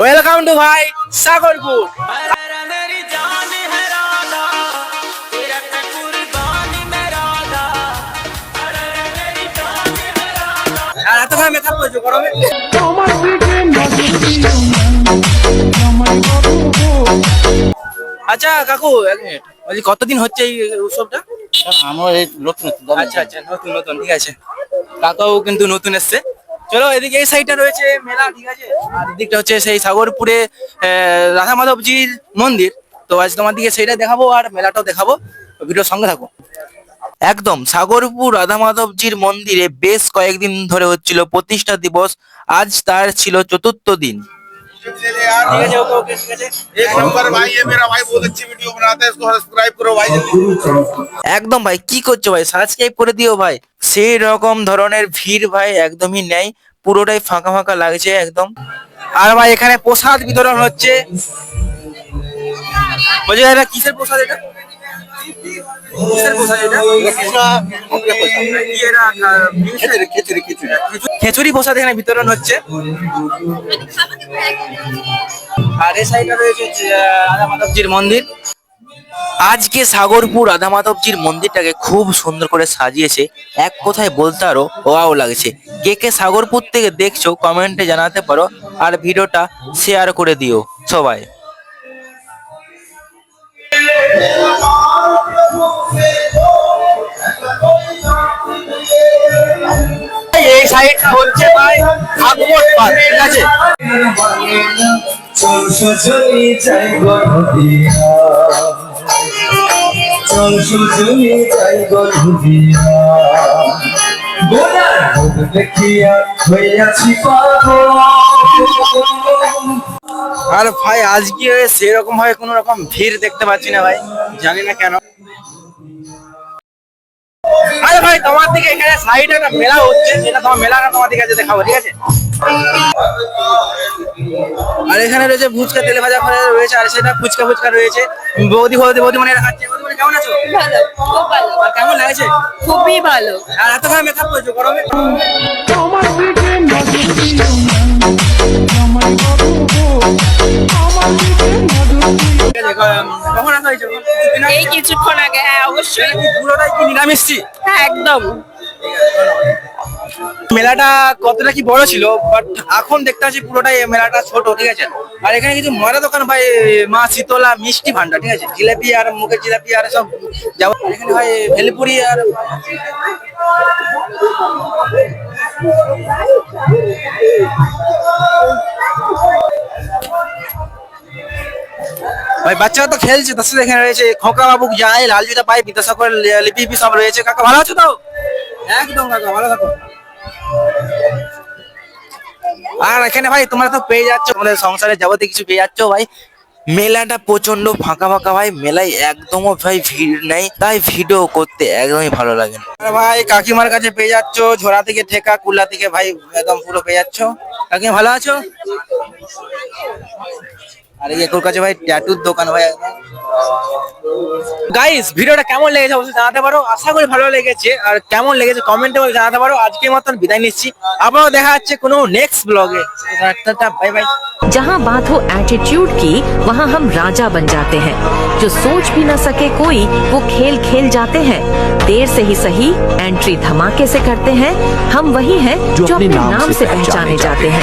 Welcome to ভাই সাগরপুর। আর এতক্ষণ আচ্ছা কাকু এক মিনিট কতদিন হচ্ছে এই উৎসবটা? আমার এই নতুন আচ্ছা আচ্ছা নতুন নতুন ঠিক আছে। কাকাও কিন্তু নতুন এসছে। চলো, এদিকে এই সাইডটা রয়েছে মেলা, ঠিক আছে? আর এদিকটা হচ্ছে সেই সাগরপুরে রাধা মাধবজির মন্দির। তো আজ তোমার দিকে সেইটা দেখাবো আর মেলাটাও দেখাবো। ভিডিও সঙ্গে থাকো। একদম, সাগরপুর রাধা মাধবজির মন্দিরে বেশ কয়েকদিন ধরে হচ্ছিল প্রতিষ্ঠা দিবস। আজ তার ছিল চতুর্থ দিন। একদম ভাই কি করছ ভাই? সাবস্ক্রাইব করে দিও ভাই। সেই রকম ধরনের ভিড় ভাই একদমই নেই। পুরোটাই ফাঁকা ফাঁকা লাগছে একদম। আর ভাই এখানে প্রসাদ বিতরণ হচ্ছে। বলছি ভাই, এটা কিসের প্রসাদ এটা? খিচুড়ি? খিচুড়ি এখানে বিতরণ হচ্ছে। আর এই সাইডে রয়েছে রাধা মাধবজির মন্দির। আজকে সাগরপুর রাধা মাধবজির মন্দিরটাকে খুব সুন্দর করে সাজিয়েছে। এক কথায় বলতে আরও ওয়াও লাগছে। কে কে সাগরপুর থেকে দেখছ কমেন্টে জানাতে পারো। আর ভিডিওটা শেয়ার করে দিও সবাই। এই সাইডটা হচ্ছে ভাই, ভাগবত পার্ক ঠিক আছে? আর ভাই, আজকে সেরকম ভাবে কোনো রকম ভিড় দেখতে পাচ্ছি না ভাই, জানি না কেন। দিকে এখানে সাইডে একটা মেলা হচ্ছে সেটা তোমার মেলাটা তোমার আজকে দেখাবো ঠিক আছে? আর এখানে রয়েছে ফুচকা তেলে ভাজা করে রয়েছে আর সেটা ফুচকা ফুচকা রয়েছে। বৌদি বৌদি বৌদি মনে রাখাচ্ছে বৌদি মনে কেমন আছো? ভালো খুব ভালো। আর কেমন লাগছে? খুবই ভালো। আর এত ভাবে মেকআপ করছ গরমে। কখন আসা হয়েছে এই কিছুক্ষণ আগে হ্যাঁ অবশ্যই। পুরোটাই কি নিরামিষি হ্যাঁ একদম। মেলাটা কতটা কি বড় ছিল বাট এখন দেখতে পাচ্ছি পুরোটাই মেলাটা ছোট ঠিক আছে? আর এখানে কিছু মরা দোকান ভাই মা শীতলা মিষ্টি ভান্ডার ঠিক আছে? জিলাপি আর মুখের জিলাপি আর সব যাব এখানে ভাই ভেলপুরি আর ভাই বাচ্চারা তো খেলছে তার সাথে এখানে রয়েছে খোকা বাবু যায় লাল জুতা পাই বিদ্যাসাগর লিপি লিপি সব রয়েছে। কাকা ভালো আছো তো? একদম কাকা ভালো থাকো। আর এখানে ভাই তোমরা তো পেয়ে যাচ্ছ তোমাদের সংসারে যাবতীয় কিছু পেয়ে যাচ্ছ ভাই। মেলাটা প্রচণ্ড ফাঁকা ফাঁকা ভাই মেলায় একদমও ভাই ভিড় নেই তাই ভিডিও করতে একদমই ভালো লাগে না। ভাই কাকিমার কাছে পেয়ে যাচ্ছ ঝোড়া থেকে ঠেকা কুলা থেকে ভাই একদম পুরো পেয়ে যাচ্ছ। কাকিমা ভালো আছো? আর এই একুর কাছে ভাই ট্যাটুর দোকান ভাই গাইস ভিডিওটা কেমন লেগেছে অবশ্যই জানাতে পারো আশা করি ভালো লেগেছে আর কেমন লেগেছে কমেন্টে বলে জানাতে পারো আজকের মতন বিদায় নিচ্ছি আবারও দেখা যাচ্ছে কোনো নেক্সট ব্লগে বাই বাই जहाँ बात हो एटीट्यूड की वहाँ हम राजा बन जाते हैं जो सोच भी न सके कोई वो खेल खेल जाते हैं देर से ही सही एंट्री धमाके से करते हैं हम वही हैं जो, अपने नाम से पहचाने जाते हैं